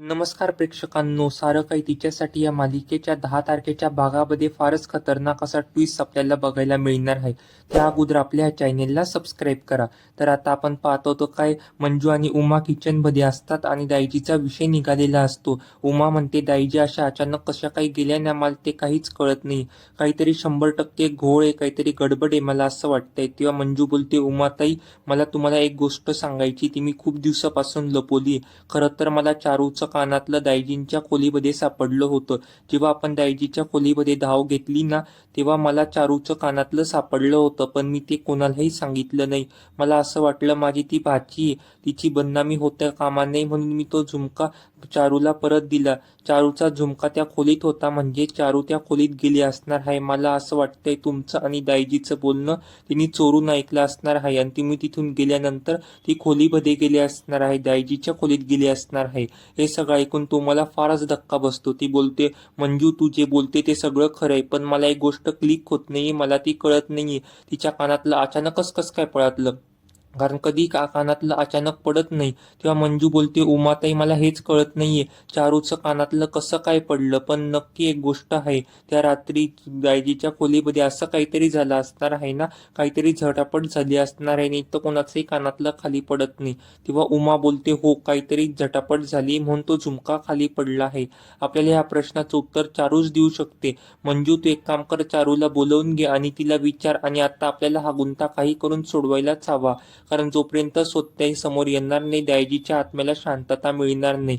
नमस्कार प्रेक्षकांनो सारं काही तिच्यासाठी या मालिकेच्या दहा तारखेच्या भागामध्ये फारच खतरनाक असा ट्विस्ट आपल्याला बघायला मिळणार आहे. त्या अगोदर आपल्या या चॅनेलला सबस्क्राईब करा. तर आता आपण पाहतो तो काय मंजू आणि उमा किचनमध्ये असतात आणि दाईजीचा विषय निघालेला असतो. उमा म्हणते दाईजी अशा अचानक कशा काही गेल्या ना मला ते काहीच कळत नाही. काहीतरी शंभर टक्के घोळ आहे काहीतरी गडबड आहे मला असं वाटतंय. तेव्हा मंजू बोलते उमाताई मला तुम्हाला एक गोष्ट सांगायची ती मी खूप दिवसापासून लपवली खरं तर मला चारूचं कानातलं दायजींच्या खोलीमध्ये सापडलं होतं. जेव्हा आपण दायजीच्या खोलीमध्ये धाव घेतली ना तेव्हा मला चारूचं कानातलं सापडलं होतं पण मी ते कोणालाही सांगितलं नाही. मला असं वाटलं माझी ती भाची आहे, तिची बदनामी होता कामा नये म्हणून मी तो झुमका चारूला परत दिला. चारूचा झुमका त्या खोलीत होता म्हणजे चारू त्या खोलीत गेली असणार आहे. मला असं वाटतंय तुमचं आणि दायजीचं बोलणं तिने चोरून ऐकलं असणार आहे आणि तुम्ही तिथून गेल्यानंतर ती खोलीमध्ये गेली असणार आहे. दायजीच्या खोलीत गेली असणार आहे. हे सगळं ऐकून तो मला फारच धक्का बसतो. ती बोलते मंजू तू जे बोलते ते सगळं खरं आहे पण मला एक गोष्ट क्लिक होत नाहीये मला ती कळत नाहीये. तिच्या कानातलं अचानकच कस काय पळातलं कारण कधी का कानातलं अचानक पडत नाही. तेव्हा मंजू बोलते उमाताई मला हेच कळत नाहीये. चारूचं कानातलं कसं काय पडलं? पण नक्की एक गोष्ट आहे. त्या रात्री दायजीच्या खोलीमध्ये असं काहीतरी झालं असणार आहे ना? काहीतरी झटापट झाली असणार आहे. नाही तर कोणाचंही कानातलं खाली पडत नाही. तेव्हा उमा बोलते हो काहीतरी झटापट झाली म्हणून तो झुमका खाली पडला आहे. आपल्याला ह्या प्रश्नाचं उत्तर चारूच देऊ शकते. मंजू तू एक काम कर. चारूला बोलवून घे आणि तिला विचार आणि आता आपल्याला हा गुंता काही करून सोडवायलाच हवा. कारण जोपर्यंत स्वतःही समोर येणार नाही दयाजीच्या आत्म्याला शांतता मिळणार नाही